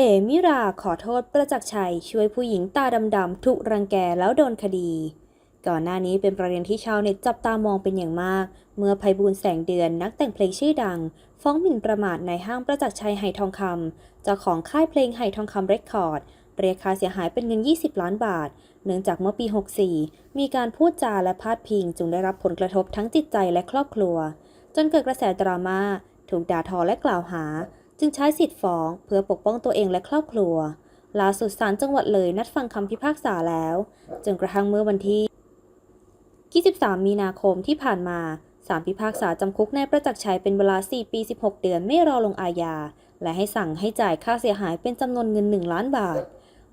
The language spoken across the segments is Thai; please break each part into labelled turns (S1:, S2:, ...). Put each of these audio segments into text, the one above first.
S1: เอมิราขอโทษประจักษ์ชัยช่วยผู้หญิงตาดำๆถูกรังแกแล้วโดนคดี ก่อนหน้านี้เป็นประเด็นที่ชาวเน็ตจับตามองเป็นอย่างมาก เมื่อไพบูลแสงเดือนนักแต่งเพลงชื่อดัง ฟ้องหมิ่นประมาทในห้างประจักษ์ชัยไหทองคำเจ้าของค่ายเพลงไหทองคำเรคคอร์ดเรียกค่าเสียหายเป็นเงิน 20 ล้านบาท เนื่องจากเมื่อปี 64 มีการพูดจาและพาดพิงจึงได้รับผลกระทบทั้งจิตใจและครอบครัว จนเกิดกระแสดราม่าถูกด่าทอและกล่าวหา จึงใช้สิทธิ์ฟ้องเพื่อปกป้องตัวเองและครอบครัวล่าสุดศาลจังหวัดเลยนัดฟังคำพิพากษาแล้วจนกระทั่งเมื่อวันที่ 23 มีนาคมที่ผ่านมาศาลพิพากษาจำคุกนายประจักษ์ชัยเป็นเวลา 4 ปี 16 เดือนไม่รอลงอาญา และให้สั่งให้จ่ายค่าเสียหายเป็นจำนวนเงิน 1 ล้านบาท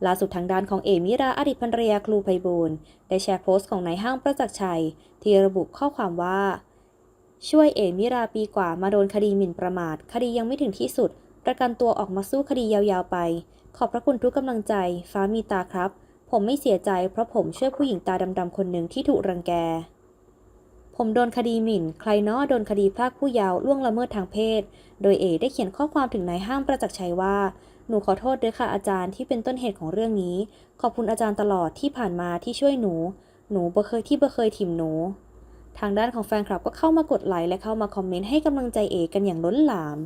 S1: ล่าสุดทางด้านของเอมิราอดีตภรรยาครูไพบูลได้แชร์โพสต์ของนายห้างประจักษ์ชัย ที่ระบุข้อความว่า ช่วยเอมิราปีกว่ามาโดนคดีหมิ่นประมาท คดียังไม่ถึงที่สุด ประกันตัวออกมาสู้คดียาวๆไป ขอบพระคุณทุกกำลังใจ ฟ้ามีตาครับ ผมไม่เสียใจ เพราะผมช่วยผู้หญิงตาดำๆคนหนึ่งที่ถูกรังแก ผมโดนคดีหมิ่น ใครเนาะโดนคดีพรากผู้เยาว์ล่วงละเมิดทางเพศ โดยเอได้เขียนข้อความถึงนายห้างประจักษ์ชัยว่าหนูขอโทษด้วยค่ะอาจารย์ที่เป็นต้นเหตุของเรื่องนี้ ขอบคุณอาจารย์ตลอดที่ผ่านมาที่ช่วยหนู หนูบ่เคยที่บ่เคยถิ่มหนู ทางด้านของแฟนคลับก็เข้ามากดไลค์และเข้ามาคอมเมนต์ให้กำลังใจเอกันอย่างล้นหลาม